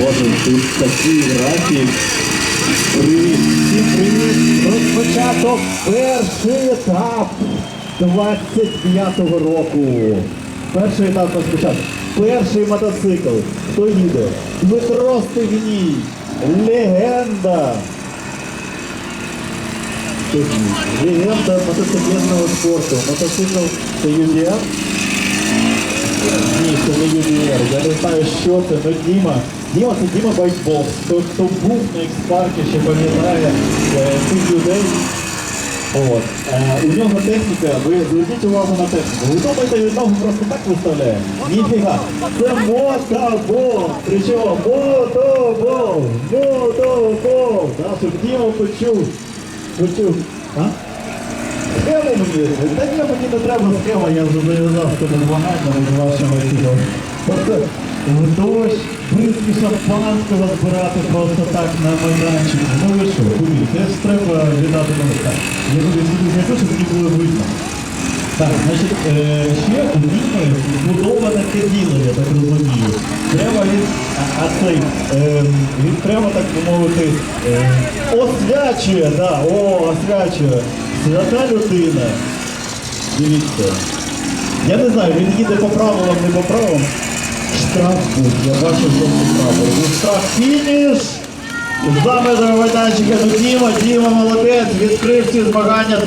Боже, тут такий графік. Привіт, всім привіт! Розпочаток перший етап 25-го року. Перший етап розпочаток. Перший мотоцикл. Хто їде? Дмитро Стегній. Легенда. Легенда мотоциклетного спорту. Мотоцикл це юніор. Ні, це не юніор. Я не знаю, що це, але Діма. Діма це Діма Байкбокс. Хто, хто був на експаркі, ще пам'ятає е, цих людей. От. Е, у нього техніка, ви зверніть увагу на техніку. Ви думаєте, він ногу просто так виставляє? Ніфіга. Це мотобол. Причому мотобол. Мотобол. Да, щоб Діма почув. Почув. А? Схему мені, та ні, мені не треба схема, я вже зав'язав з цим змаганням з вашими цього. Оце в дощ, бризки шампанського збирати просто так на майданчик. Ну ви що, кумі, це ж треба віддати на так. Я буду сюди знайду, щоб мені було видно. Так, значить, е, ще у Німи збудоване каділо, я так розумію. Треба від, а, а цей, е, він треба, так би мовити, е, освячує, да, о, освячує. Свята людина. Дивіться. Я не знаю, він їде по правилам, не по правилам. Штраф був, я бачу що прапор. Був штраф фініш. Межами майданчика ну, Діма, Діма молодець, відкрив ці змагання.